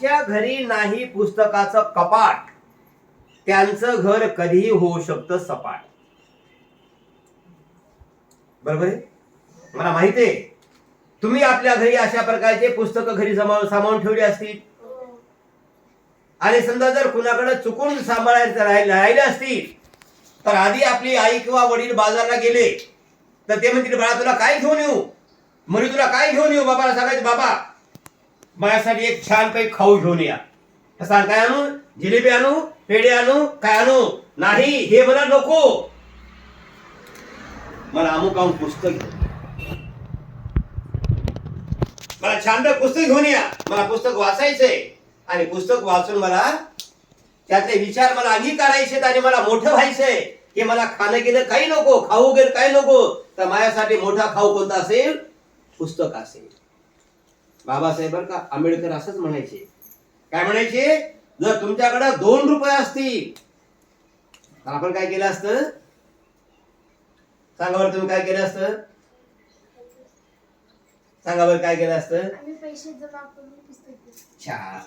ज्यांच्या घरी नाही पुस्तकाचं कपाट त्यांचं घर कधीही होऊ शकतं सपाट. बरोबर आहे? मला माहिती आहे. तुम्ही आपल्या घरी अशा प्रकारचे पुस्तकं घरी जमा सामावून ठेवली असतील. आणि समजा जर कुणाकडे चुकून सांभाळायचं राहिले असतील तर आधी आपली आई किंवा वडील बाजारला गेले तर ते म्हणतील बाळा तुला काय घेऊन येऊ? मरी तुला काय घेऊन येऊ? बाबाला सांगायचं बाबा माझ्यासाठी एक छान काही खाऊ घेऊन या. सांग काय आणू जिलेबी आणू पेढे आणू काय आणू? नाही हे मला नको. मला अमुक अमुक पुस्तक मला छान पुस्तक घेऊन या. मला पुस्तक वाचायचंय. आणि पुस्तक वाचून मला त्यातले विचार मला अंगीकारायचे आणि मला मोठं व्हायचंय. की मला खाणं गेलं काही नको खाऊ गेलं काही नको. तर माझ्यासाठी मोठा खाऊ कोणता असेल? पुस्तक असेल. बाबासाहेब बरं का आंबेडकर असंच म्हणायचे. काय म्हणायचे? जर तुमच्याकडे दोन रुपये असतील तर आपण काय केलं असतं? सांगा बरं तुम्ही काय केलं असतं? सांगा बरं काय केलं असतं. छान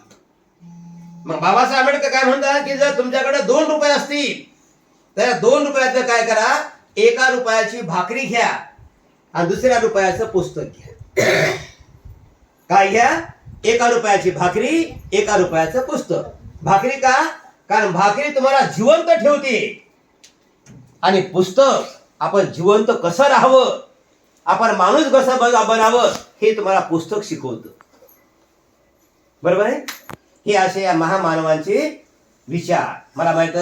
मग बाबासाहेब आंबेडकर काय म्हणतात की जर तुमच्याकडे दोन रुपये असतील तर या दोन रुपयाचं काय करा? एका रुपयाची भाकरी घ्या आणि दुसऱ्या रुपयाचं पुस्तक घ्या. काय घ्या? एका रुपयाची भाकरी एका रुपयाचं पुस्तक भाकरी का? कारण भाकरी तुम्हाला जिवंत ठेवते. आणि पुस्तक आपण जिवंत कसं राहावं? आपण माणूस कसं बनावं? हे तुम्हाला पुस्तक शिकवतं. बरोबर आहे? हे असे या महामानवांचे विचार. मला माहीत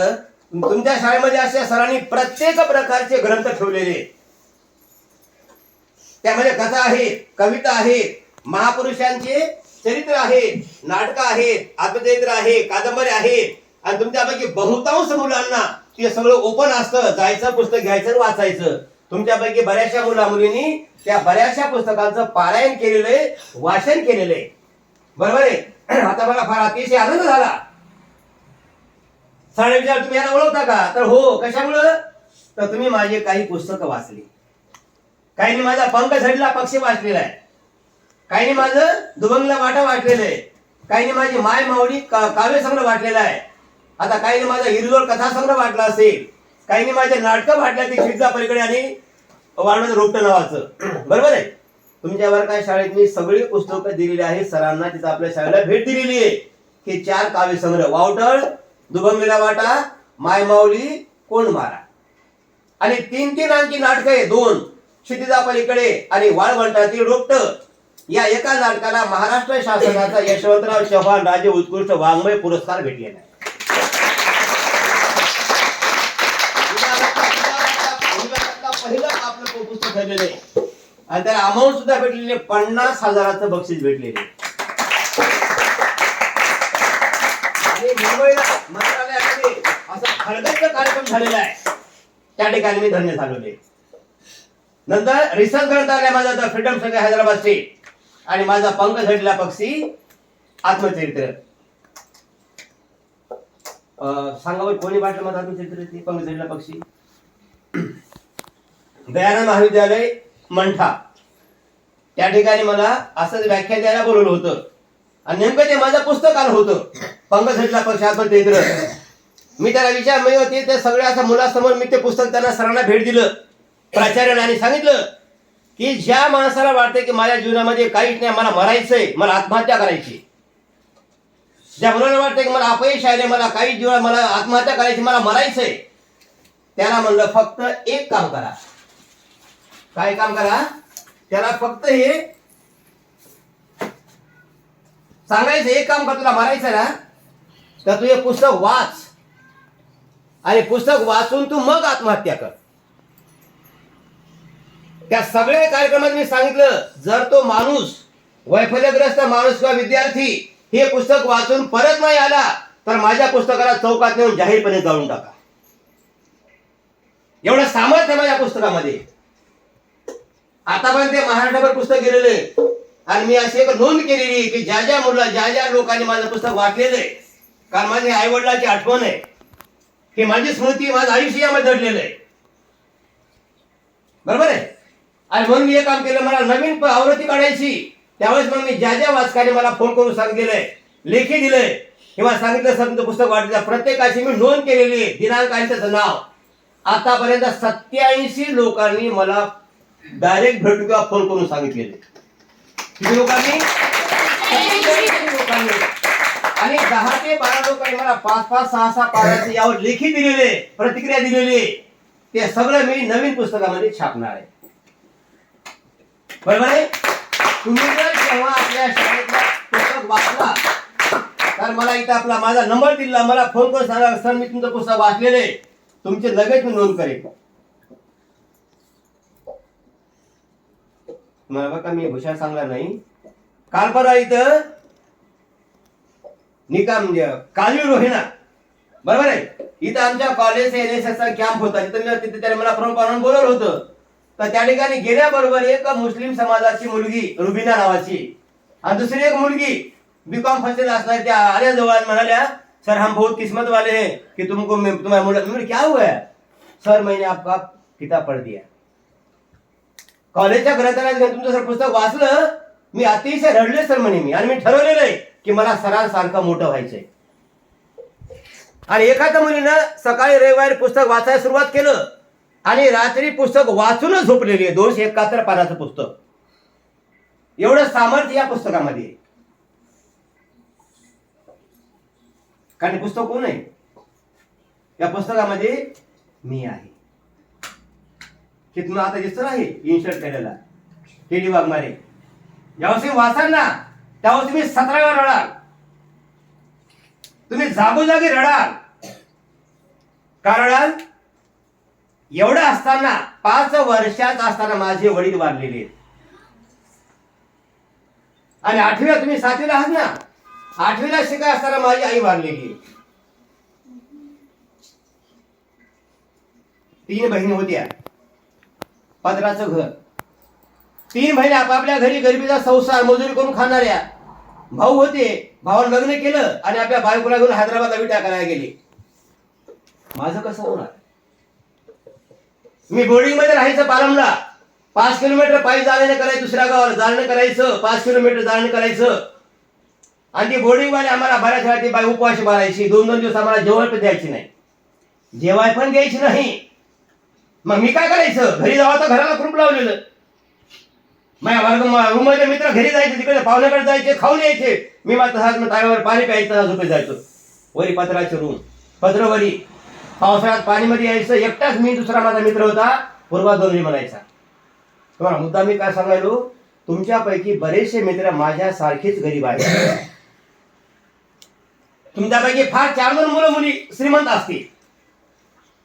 तुमच्या शाळेमध्ये असे सरांनी प्रत्येक प्रकारचे ग्रंथ ठेवलेले. त्यामध्ये कथा आहेत कविता आहेत महापुरुषांचे चरित्र आहेत नाटकं आहेत आत्मचरित्र आहे कादंबरी आहेत. आणि तुमच्यापैकी बहुतांश मुलांना ते सगळं ओपन असतं. जायचं पुस्तक घ्यायचं आणि वाचायचं. तुमच्यापैकी बऱ्याचशा मुला मुलींनी त्या बऱ्याचशा पुस्तकांचं पारायण केलेलं आहे वाचन केलेलं आहे. बरोबर आहे? आता मला फार अतिशय आनंद झाला. साडे विचार तुम्ही यांना ओळखता का? तर हो कशामुळं? तर तुम्ही माझे काही पुस्तकं वाचली. काहींनी माझा पंख झडला पक्षी वाचलेला आहे. काहींनी माझं दुभंगला वाटा वाटलेलं आहे. काहींनी माझी माय माऊली का काव्यसंग्रह वाटलेला आहे. आता काहीने माझा हिरजोळ कथासंग्रह वाटला असेल. काहींनी माझे नाटकं वाटल्या ते शिरजा पलीकडे आणि वाढवत रोपट नावाचं. बरोबर आहे? तुमच्या वर्गात शाळेत मी सगळी पुस्तकं दिलेली आहेत. सरांना तिथं आपल्या शाळेला भेट दिलेली आहे. की चार काव्यसंग्रह. वावटळ दुबंगला वाटा माय माऊली कोण मारा? आणि तीन तीन आणखी नाटक आहे. दोन. क्षितिजा पलीकडे आणि वाळवंटातील रोपट. या एका नाटकाला महाराष्ट्र शासनाचा यशवंतराव चव्हाण राज्य उत्कृष्ट वाङ्मय पुरस्कार भेटलेला आहे. पहिलं आपलं पुस्तक ठरलेलं आहे. आणि त्याला अमाऊंट सुद्धा भेटलेली पन्नास हजाराचं बक्षीस भेटलेले आणि मुंबईला मंत्रालयामध्ये असा खळबळीचा कार्यक्रम झालेला आहे. त्या ठिकाणी मी धन्य झालेले नंतर रिसर्च ग्रंथालय माझा फ्रीडम संघ हैदराबादचे आणि माझा पंख झडला पक्षी आत्मचरित्र. अं, सांगा बरं कोणी वाटलं माझं आत्मचरित्र ते पंख झडला पक्षी? दयानंद महाविद्यालय मंठा. त्या ठिकाणी मला असंच व्याख्यान द्यायला बोलवलं होतं. आणि नेमकं ते माझं पुस्तक आलं होतं. पंख झडला पक्ष आत्मचरित्र. मी त्याला विचार मी होते ते सगळ्या असं मुलासमोर मी ते पुस्तक त्यांना सरांना भेट दिलं प्राचार्याने आणि सांगितलं की ज्या माणसाला वाटतं की माझ्या जीवनामध्ये काहीच नाही मला मरायचंय मला आत्महत्या करायची. ज्या मुलाला वाटतं की मला अपयश आहे मला काही जीवन मला आत्महत्या करायची मला मरायचंय त्याला म्हणलं फक्त एक काम करा. काय काम करा? त्याला फक्त हे सांगायचं एक काम कर तुला मरायचं ना तर तू हे पुस्तक वाच. आणि पुस्तक वाचून तू मग आत्महत्या कर. त्या सगळ्या कार्यक्रमात मी सांगितलं जर तो माणूस वैफल्यग्रस्त माणूस किंवा विद्यार्थी हे पुस्तक वाचून परत नाही आला तर माझ्या पुस्तकाला चौकात नेऊन जाहीरपणे जाळून टाका. एवढं सामर्थ्य माझ्या पुस्तकामध्ये. आतापर्यंत ते महाराष्ट्रभर पुस्तक गेलेले. आणि मी अशी एक नोंद केलेली की ज्या ज्या मुला ज्या ज्या लोकांनी माझं पुस्तक वाचलेलं आहे कारण माझ्या आई वडिलांची आठवण आहे की माझी स्मृती माझं आयुष्य यामध्ये दडलेलं आहे. बरोबर आहे? आणि म्हणून मी हे काम केलं मला नवीन आवृत्ती काढायची. त्यावेळेस मग मी ज्या ज्या वाचकाने मला फोन करून सांगितलेलं लेखी दिलंय किंवा सांगितलं सर तुमचं पुस्तक वाटलं प्रत्येकाची मी नोंद केलेली आहे. दिनांक आणि त्याचं नाव. आतापर्यंत सत्याऐंशी लोकांनी मला डायरेक्ट भेटू किंवा फोन करून सांगितलेले. किती लोकांनी? लोकांनी. आणि दहा ते बारा लोकांनी मला पाच पाच सहा सहा पाण्याचे यावर लेखी दिलेले प्रतिक्रिया दिलेली आहे. ते सगळं मी नवीन पुस्तकामध्ये छापणार आहे. बरोबर आहे? तुम्ही जर जेव्हा आपल्या शाळेतला पुस्तक वाचला तर मला इथं आपला माझा नंबर दिला मला फोन करून सांगा सर मी तुमचं पुस्तक वाचलेलं आहे. तुमचे लगेच मी नोंद करेन. मला बघा मी हुशार सांगला नाही. काल परवा इथं निकाम म्हणजे कालवी रोहिणा. बरोबर आहे? इथं आमच्या कॉलेज एन एस चा कॅम्प होता. तिथं मी तिथे त्याने मला प्रमुख बोलवलं होतं. तर त्या ठिकाणी गेल्याबरोबर एक मुस्लिम समाजाची मुलगी रुबिना नावाची. आणि दुसरी एक मुलगी बीकॉम फसेल असणार त्या आल्या जवळ म्हणाल्या सर हम बहुत किस्मत वाले हैं कि तुमको तुम्हारे मुला क्या हुआ है? सर मैंने आपका किताब पढ़ दिया कॉलेजच्या ग्रंथालयात घेऊन तुमचं सर पुस्तक वाचलं? मी अतिशय रडले सर म्हणे मी आणि मी ठरवलेलं आहे की मला सरांसारखं मोठं व्हायचंय आणि एखाद्या मुलीनं सकाळी रविवारी पुस्तक वाचायला सुरुवात केलं आणि रात्री पुस्तक वाचूनच झोपलेली आहे. दोनशे एकाहत्तर पानाचं पुस्तक. एवढं सामर्थ्य या पुस्तकामध्ये. कारण पुस्तक कोण आहे? या पुस्तकामध्ये मी आहे. हे तुम्हाला आता दिसत आहे इन्शर्ट केलेला. हे डी वाघमारे ज्यावेळेस तुम्ही वाचाल ना. त्यावर तुम्ही सतरा वेळा रडाल. तुम्ही जागोजागी रडाल. का रडाल? एवढं असताना पाच वर्षात असताना माझे वडील वारलेले आहेत. आणि आठवीला तुम्ही सातवीला आहात ना? आठवीला शिकाय असताना माझी आई वारलेली आहे. तीन बहिणी होत्या. पदराचं घर. तीन बहिणी आपापल्या घरी गरिबीचा संसार मजुरी करून खाणाऱ्या. भाऊ होते भावानं लग्न केलं आणि आपल्या बायकोला घेऊन हैदराबादला विटा करायला गेले. माझं कसं होणार? मी बोर्डिंगमध्ये राहायचं पालमला. पाच किलोमीटर पायी जाण्याने करायचं दुसऱ्या गावाला. जाणं करायचं. पाच किलोमीटर जाणं करायचं. आणि ती बोर्डिंग वाले आम्हाला बऱ्याच वेळा ती बाई उपवाशी मारायची दोन दोन दिवस आम्हाला जेवण पण द्यायची नाही. जेवाय पण द्यायची नाही. मग मी काय करायचं? घरी जावं तर घराला कुरूप लावलेलं. माझ्या वर्ग रूममध्ये मित्र घरी जायचे तिकडे पाहुण्याकडे जायचे खाऊन यायचे. मी मात्र तसाच मग ताव्यावर पाणी प्यायचं तसा झोपे जायचो. वरी पत्राचे रूम. पत्रवरी. पावसाळ्यात पाणीमध्ये यायचं एकटाच मी दुसरा माझा मित्र होता पूर्वा दोनरी म्हणायचा. तुम्हाला मुद्दा मी काय सांगायलो? तुमच्यापैकी बरेचसे मित्र माझ्यासारखेच गरीब आहेत. तुमच्यापैकी फार चार दोन मुलं मुली श्रीमंत असतील.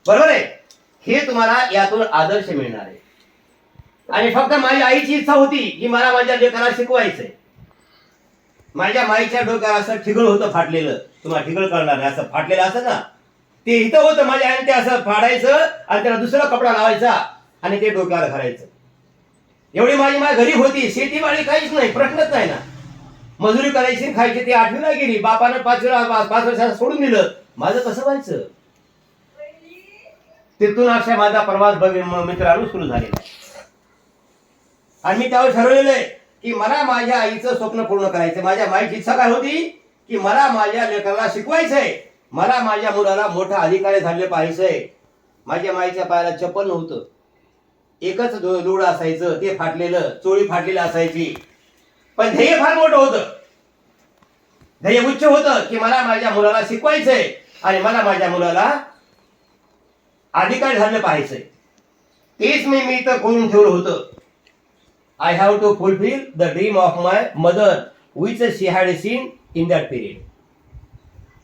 बरोबर आहे? हे तुम्हाला यातून आदर्श मिळणार आहे. आणि फक्त माझ्या आईची इच्छा होती की मला माझ्या लेकराला शिकवायचंय. माझ्या माईच्या डोक्यावर असं ठिगळ होतं फाटलेलं. तुम्हाला ठिगळ कळणार नाही. असं फाटलेलं असं ना? ते इथं होतं माझ्या आणि ते असं फाडायचं आणि त्याला दुसरा कपडा लावायचा आणि ते डोक्याला घालायचं. एवढी माझी माझ्या घरी होती शेतीवाडी काहीच नाही प्रश्नच नाही ना. मजुरी करायची खायची ती आठवीला गेली बापानं पाच वेळा पाच वर्षात सोडून दिलं. माझं कसं व्हायचं? तिथून अशा माझा प्रवास मित्रांनो सुरू झालेला आहे. आणि मी त्यावर ठरवलेलं आहे की मला माझ्या आईचं स्वप्न पूर्ण करायचं माझ्या माईची इच्छा काय होती? की मला माझ्या लेकराला शिकवायचंय. मला माझ्या मुलाला मोठा अधिकारी झाले पाहिजे. माझ्या माईच्या पायाला चप्पल नव्हतं. एकच दो- लूड असायचं ते फाटलेलं चोळी फाटलेलं असायची. पण ध्येय फार मोठं होतं. ध्येय उच्च होतं की मला माझ्या मुलाला शिकवायचंय आणि मला माझ्या मुलाला अधिकारी झालं पाहिजे. तेच मी मी तर करून ठेवलं होतं. I have to fulfil the dream of my mother which she had seen in that period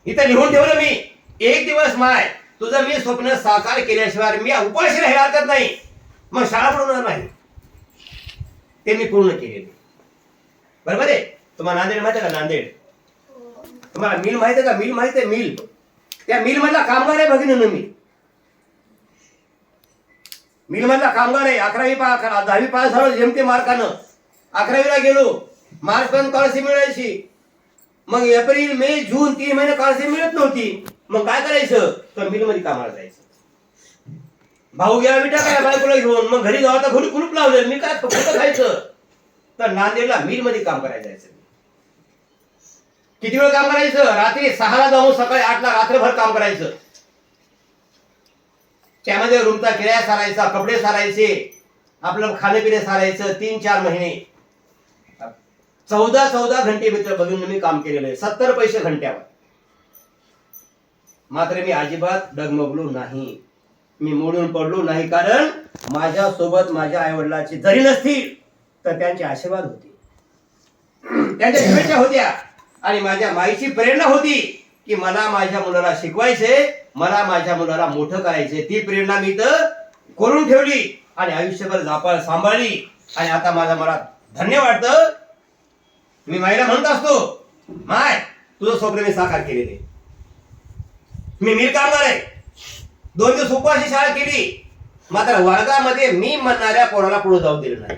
इथं लिहून ठेवलं मी. एक दिवस माय तुझं मी स्वप्न साकार केल्याशिवाय मी उपाशी राहिला हरकत नाही. मग शाळा पडवणार नाही. ते मी पूर्ण केलेले. बरोबर आहे? तुम्हाला नांदेड माहिती आहे का नांदेड? तुम्हाला मिल माहिती आहे का? मिल माहिती आहे मिल. त्या मिल मधला कामगार आहे भगिनी मी मिल मधला कामगार आहे अकरावी पा अकरा- दहावी पास झालो जेमते मार्कानं. अकरावीला गेलो. मार्च पर्यंत स्कॉलरशिप मिळायची. मग एप्रिल मे जून तीन महिने स्कॉलरशिप मिळत नव्हती. मग काय करायचं? तर मिलमध्ये कामाला जायचं. भाऊ गेला विटा काय बायकोला घेऊन. मग घरी जाऊ तर घरी कुलूप लावलं. मी काय कुठं खायचं? तर नांदेडला मिलमध्ये काम करायला जायचं. किती वेळ काम करायचं? रात्री सहाला जाऊन सकाळी आठला रात्रभर काम करायचं. त्यामध्ये रूमचा किराया सारायचा कपडे सारायचे आपलं खाणेपिणे सारायचं तीन चार महिने. चौदा चौदा घंटे मित्र बघून मी काम केलेलं आहे. सत्तर पैसे घंट्यावर. मात्र मी अजिबात डगमगलो नाही. मी मोडून पडलो नाही कारण माझ्या सोबत माझ्या आईवडिलांची जरी नसतील तर त्यांचे आशीर्वाद होते. त्यांच्या शुभेच्छा होत्या. आणि माझ्या माईची प्रेरणा होती की मला माझ्या मुलाला शिकवायचे मला माझ्या मुलाला मोठं करायचे. ती प्रेरणा मी तर करून ठेवली आणि आयुष्यभर जापाळ सांभाळली. आणि आता माझा मला धन्य वाटतं मी माईला म्हणत असतो माय तुझं स्वप्न मी साकार केलेले मी मीर कामगार आहे. दोन दिवस उपवासी शाळा केली. मात्र वर्गामध्ये मी म्हणणाऱ्या पोराला पुढे जाऊ दिलं नाही.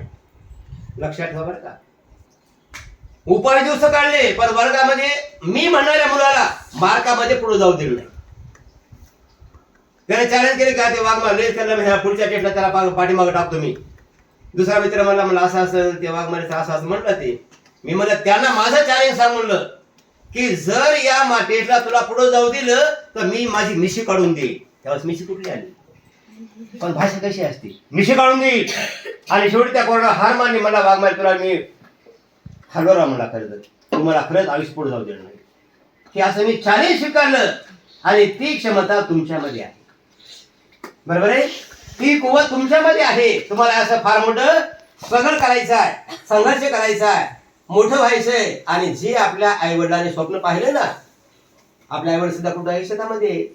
लक्षात ठेवा बरं का. उपाय दिवस काढले पण वर्गामध्ये मी म्हणणाऱ्या मुलाला मार्कामध्ये पुढे जाऊ दिलं नाही. त्याने चॅलेंज केले का ते वाघ मारले त्याला ह्या पुढच्या टेटला त्याला पाठीमागं टाकतो मी. दुसरा मित्र म्हणला मला असं असं ते वाघ मारे असं असं म्हटलं ते. मी म्हणलं त्यांना माझं चॅलेंज सांग म्हणलं की जर या मा- तुला पुढे जाऊ दिलं तर मी माझी मिशी काढून देईल त्यावेळेस मिशी कुठली आली? पण भाषा कशी असते? मिशी काढून देईल आणि शेवटी त्या कोणाला हार मानली मला वाघ मारे तुला मी हरवरा मला खरं तर. तुम्हाला खरंच आयुष्य पुढे जाऊ देणार नाही. की असं मी चॅलेंज स्वीकारलं. आणि ती क्षमता तुमच्यामध्ये आहे. बरोबर आहे? ती कुवत तुमच्यामध्ये आहे. तुम्हाला असं फार मोठं स्ट्रगल करायचं आहे संघर्ष करायचा आहे. मोठं व्हायचंय. आणि जे आपल्या आई वडिलांनी स्वप्न पाहिलं ना आपल्या आई वडील सुद्धा कुठं आहे? शेतामध्ये.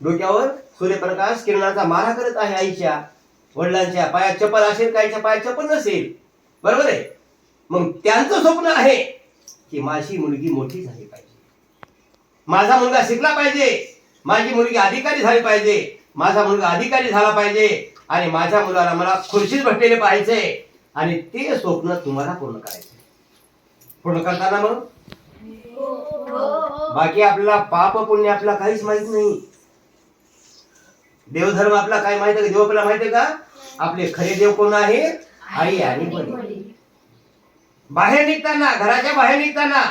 डोक्यावर सूर्यप्रकाश किरणाचा मारा करत आहे आईच्या वडिलांच्या पायात चप्पल असेल काहीच्या पायात चप्पल नसेल. बरोबर आहे? मग त्यांचं स्वप्न आहे की माझी मुलगी मोठी झाली पाहिजे. माझा मुलगा शिकला पाहिजे. माझी मुलगी अधिकारी झाली पाहिजे. माझा मुलगा अधिकारी झाला पाहिजे. आणि माझ्या मुलाला मला खुर्शीत भेटलेले पाहिजे आणि ते स्वप्न तुम्हाला पूर्ण करायचं. पूर्ण करताना मग? बाकी आपल्याला पाप पुण्य आपला काहीच माहीत नाही. देवधर्म आपला काय माहीत आहे? का देव आपल्याला माहीत आहे का? आपले खरे देव कोण आहे? आई आणि बाहेर निघताना घराच्या बाहेर निघताना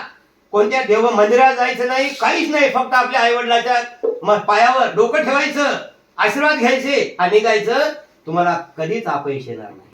कोणत्या देव मंदिरात जायचं नाही काहीच नाही फक्त आपल्या आई वडिलाच्या पायावर डोकं ठेवायचं आशीर्वाद घ्यायचे आणि निघायचं. तुम्हाला कधीच अपयश येणार नाही.